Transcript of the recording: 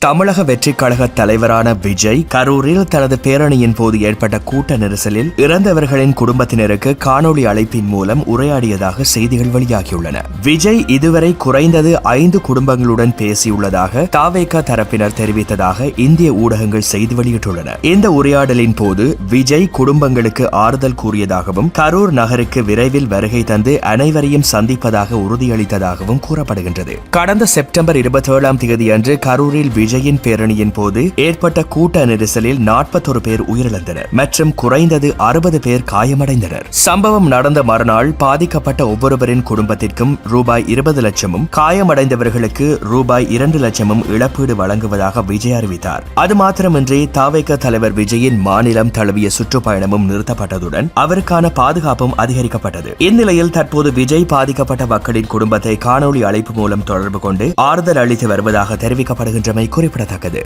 தமிழக வெற்றிக் கழக தலைவரான விஜய் கரூரில் தனது பேரணியின் போது ஏற்பட்ட கூட்ட நெரிசலில் இறந்தவர்களின் குடும்பத்தினருக்கு காணொளி அழைப்பின் மூலம் உரையாடியதாக செய்திகள் வெளியாகியுள்ளன. விஜய் இதுவரை குறைந்தது ஐந்து குடும்பங்களுடன் பேசியுள்ளதாக தாவேகா தரப்பினர் தெரிவித்ததாக இந்திய ஊடகங்கள் செய்தி வெளியிட்டுள்ளன. இந்த உரையாடலின் போது விஜய் குடும்பங்களுக்கு ஆறுதல் கூறியதாகவும் கரூர் நகருக்கு விரைவில் வருகை தந்து அனைவரையும் சந்திப்பதாக உறுதியளித்ததாகவும் கூறப்படுகின்றது. கடந்த செப்டம்பர் இருபத்தி ஏழாம் தேதியன்று கரூரில் விஜயின் பேரணியின் போது ஏற்பட்ட கூட்ட நெரிசலில் நாற்பத்தொரு பேர் உயிரிழந்தனர் மற்றும் குறைந்தது அறுபது பேர் காயமடைந்தனர். சம்பவம் நடந்த மறுநாள் பாதிக்கப்பட்ட ஒவ்வொருவரின் குடும்பத்திற்கும் ரூபாய் இருபது லட்சமும் காயமடைந்தவர்களுக்கு ரூபாய் இரண்டு லட்சமும் இழப்பீடு வழங்குவதாக விஜய் அறிவித்தார். அது மாத்திரமின்றி தாவேக தலைவர் விஜயின் மாநிலம் தழுவிய சுற்றுப்பயணமும் நிறுத்தப்பட்டதுடன் அவருக்கான பாதுகாப்பும் அதிகரிக்கப்பட்டது. இந்நிலையில் தற்போது விஜய் பாதிக்கப்பட்ட மக்களின் குடும்பத்தை காணொலி அழைப்பு மூலம் தொடர்பு கொண்டு ஆறுதல் அளித்து வருவதாக தெரிவிக்கப்படுகின்றமை குறிப்பிடத்தக்கது.